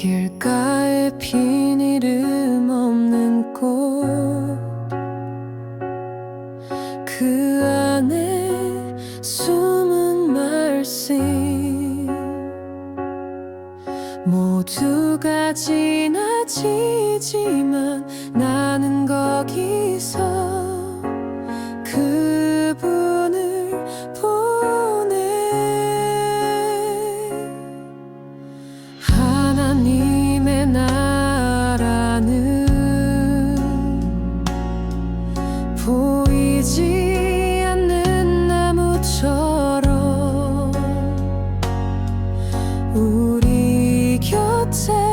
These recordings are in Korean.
길가에 핀 이름 없는 꽃 그 안에 숨은 말씀. 모두가 지나치지만 나는 거기서 보이지 않는 나무처럼 우리 곁에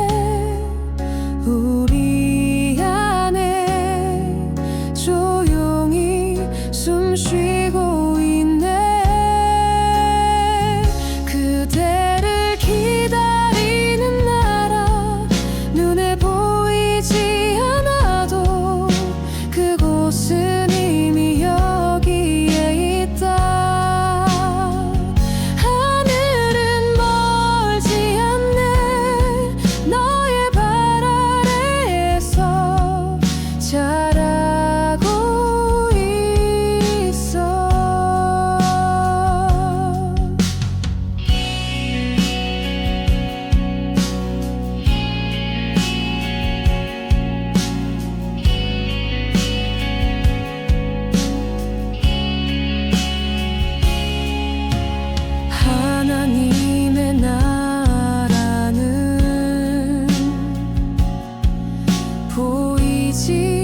一起。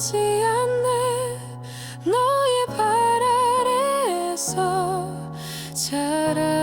변하지 않네. 너의 발 아래서 자라